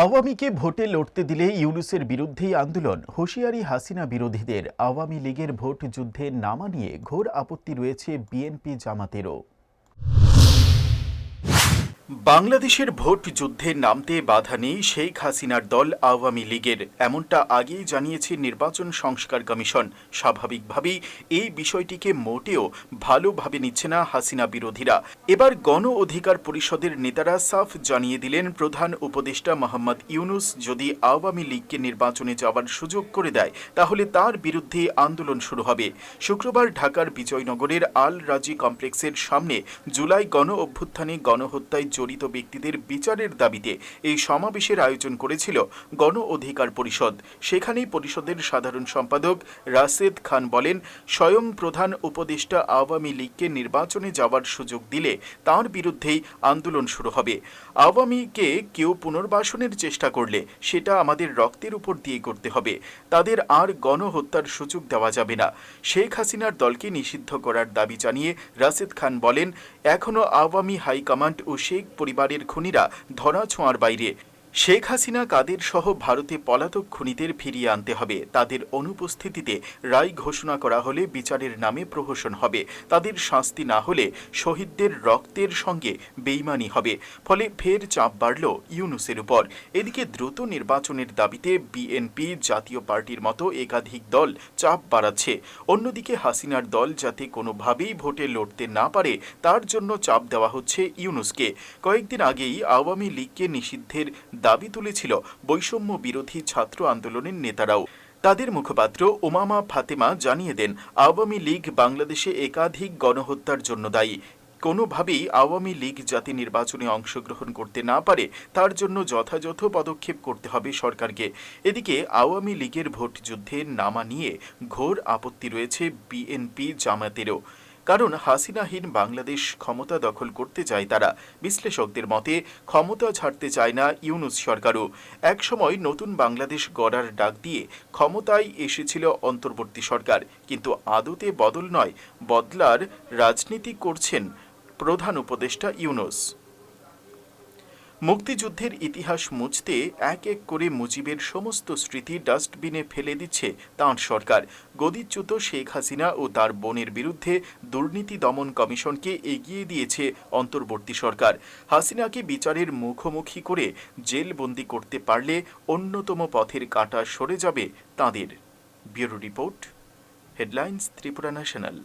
আওয়ামীকে ভোটে লড়তে দিলে ইউনুসের বিরুদ্ধেই আন্দোলন। হুঁশিয়ারি হাসিনা বিরোধীদের। আওয়ামী লীগের ভোট যুদ্ধে নামা নিয়ে ঘোর আপত্তি রয়েছে বিএনপি জামাতেরও। বাংলাদেশের ভোট যুদ্ধে নামতে বাধা নেই শেখ হাসিনার দল আওয়ামী লীগের, এমনটা আগেই জানিয়েছে নির্বাচন সংস্কার কমিশন। স্বাভাবিকভাবেই এই বিষয়টিকে মোটেও ভালোভাবে নিচ্ছে না হাসিনা বিরোধীরা। এবার গণ অধিকার পরিষদের নেতারা সাফ জানিয়ে দিলেন প্রধান উপদেষ্টা মোহাম্মদ ইউনুস, যদি আওয়ামী লীগকে নির্বাচনে যাওয়ার সুযোগ করে দেয়, তাহলে তার বিরুদ্ধে আন্দোলন শুরু হবে। শুক্রবার ঢাকার বিজয়নগরের আল রাজি কমপ্লেক্সের সামনে জুলাই গণ অভ্যুত্থানে গণহত্যায় জড়িত ব্যক্তিদের বিচারের দাবিতে এই সমাবেশের আয়োজন করেছিল গণ অধিকার পরিষদ। সেখানেই পরিষদের সাধারণ সম্পাদক রাশেদ খান বলেন, স্বয়ং প্রধান উপদেষ্টা আওয়ামী লীগকে নির্বাচনে যাওয়ার সুযোগ দিলে তার বিরুদ্ধেই আন্দোলন শুরু হবে। আওয়ামীকে কেউ পুনর্বাসনের চেষ্টা করলে সেটা আমাদের রক্তের উপর দিয়ে করতে হবে। তাদের আর গণহত্যার সুযোগ দেওয়া যাবে না। শেখ হাসিনার দলকে নিষিদ্ধ করার দাবি জানিয়ে রাশেদ খান বলেন এখনও আওয়ামী হাইকমান্ড ও শেখ পরিবারের খুনিরা ধরা ছোঁয়ার বাইরে শেখ হাসিনা, কাদের সহ ভারতে পলাতক খুনিদের ফিরিয়ে আনতে হবে। তাদের অনুপস্থিতিতে রায় ঘোষণা করা হলে বিচারের নামে প্রহসন হবে। তাদের শাস্তি না হলে শহীদদের রক্তের সঙ্গে বেইমানি হবে। ফলে ফের চাপ বাড়ল ইউনুসের উপর। এদিকে দ্রুত নির্বাচনের দাবিতে বিএনপি জাতীয় পার্টির মতো একাধিক দল চাপ বাড়াচ্ছে। অন্যদিকে হাসিনার দল যাতে কোনোভাবেই ভোটে লড়তে না পারে, তার জন্য চাপ দেওয়া হচ্ছে ইউনুসকে। কয়েকদিন আগেই আওয়ামী লীগকে নিষিদ্ধের দাবি তুলেছিল বৈষম্য বিরোধী ছাত্র আন্দোলনের নেতারাও। তাদের মুখপাত্র ওমামা ফাতেমা জানিয়ে দেন, আওয়ামী লীগ বাংলাদেশে একাধিক গণহত্যার জন্য দায়ী। কোনোভাবেই আওয়ামী লীগ যাতে নির্বাচনে অংশগ্রহণ করতে না পারে, তার জন্য যথাযথ পদক্ষেপ করতে হবে সরকারকে। এদিকে আওয়ামী লীগের ভোট যুদ্ধে নামা নিয়ে ঘোর আপত্তি রয়েছে বিএনপি জামাতেরও। কারণ হাসিনাহীন বাংলাদেশ ক্ষমতা দখল করতে চায় তারা। বিশ্লেষকদের মতে, ক্ষমতা ছাড়তে চায় না ইউনুস সরকারও। একসময় নতুন বাংলাদেশ গড়ার ডাক দিয়ে ক্ষমতায় এসেছিল অন্তর্বর্তী সরকার। কিন্তু আদতে বদল নয়, বদলার রাজনীতি করছেন প্রধান উপদেষ্টা ইউনুস। মুক্তিযুদ্ধের ইতিহাস মুছতে এক এক করে মুজিবের সমস্ত স্মৃতি ডাস্টবিনে ফেলে দিচ্ছে তাঁর সরকার। গদিচ্যুত শেখ হাসিনা ও তার বোনের বিরুদ্ধে দুর্নীতি দমন কমিশনকে এগিয়ে দিয়েছে অন্তর্বর্তী সরকার। হাসিনাকে বিচারের মুখোমুখি করে জেলবন্দি করতে পারলে অন্যতম পথের কাঁটা সরে যাবে তাঁদের। Bureau report, headlines, Tripura national.